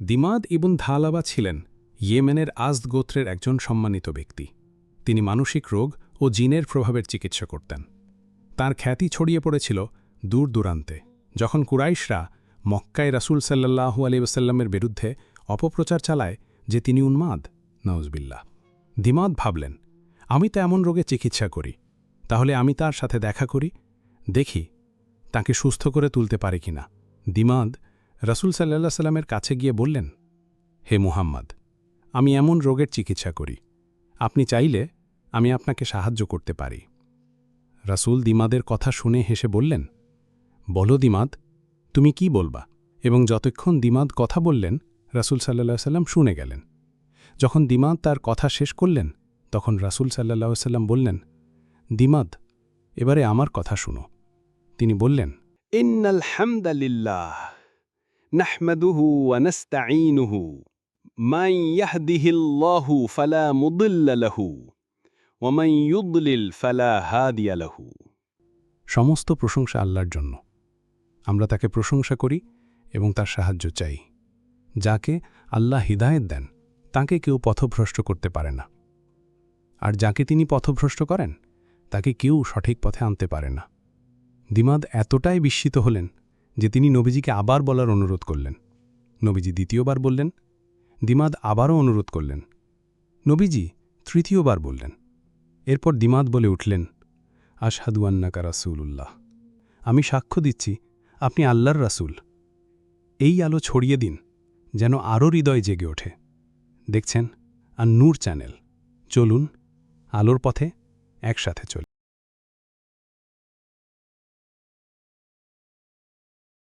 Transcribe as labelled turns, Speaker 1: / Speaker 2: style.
Speaker 1: দিমাদ ইবুন ধালাবা ছিলেন ইয়েমেনের আজদ গোত্রের একজন সম্মানিত ব্যক্তি। তিনি মানসিক রোগ ও জিনের প্রভাবের চিকিৎসা করতেন। তার খ্যাতি ছড়িয়ে পড়েছিল দূর দূরান্তে, যখন কুরাইশরা মক্কায় রাসুল সাল্লাহু আলিউসাল্লামের বিরুদ্ধে অপপ্রচার চালায় যে তিনি উন্মাদ নওজবিল্লা দিমাদ ভাবলেন, আমি তো এমন রোগে চিকিৎসা করি, তাহলে আমি তার সাথে দেখা করি, দেখি তাকে সুস্থ করে তুলতে পারে কিনা। দিমাদ রাসুল সাল্লাহ সাল্লামের কাছে গিয়ে বললেন, হে মুহাম্মদ, আমি এমন রোগের চিকিৎসা করি। আপনি চাইলে আমি আপনাকে সাহায্য করতে পারি। রাসুল দিমাদের কথা শুনে হেসে বললেন, বলো দিমাদ, তুমি কি বলবা? এবং যতক্ষণ দিমাদ কথা বললেন, রাসুল সাল্লা সাল্লাম শুনে গেলেন। যখন দিমাদ তার কথা শেষ করলেন, তখন রাসুল সাল্লা সাল্লাম বললেন, দিমাদ, এবারে আমার কথা শুনো। তিনি বললেন,
Speaker 2: ইন্নাল হামদালিল্লাহ نحمده ونستعينه من يهده الله فلا مضل له ومن يضلل فلا هادي له
Speaker 1: সমস্ত প্রশংসা আল্লাহর জন্য আমরা তাকে প্রশংসা করি এবং তার সাহায্য চাই যাকে আল্লাহ হিদায়েত দেন তাকে কেউ পথভ্রষ্ট করতে পারে না আর যাকে তিনি পথভ্রষ্ট করেন তাকে কেউ সঠিক পথে আনতে পারে না দিমাদ এতটাই বিস্মিত হলেন যে তিনি নবীজিকে আবার বলার অনুরোধ করলেন। নবীজি দ্বিতীয়বার বললেন, দিমাদ আবারও অনুরোধ করলেন। নবীজি তৃতীয়বার বললেন। এরপর দিমাদ বলে উঠলেন, আশহাদু আন্নাকা রাসূলুল্লাহ, আমি সাক্ষ্য দিচ্ছি, আপনি আল্লাহর রাসূল। এই আলো ছড়িয়ে দিন, যেন আরও হৃদয় জেগে ওঠে। দেখছেন আর নূর চ্যানেল। চলুন, আলোর পথে একসাথে চলি।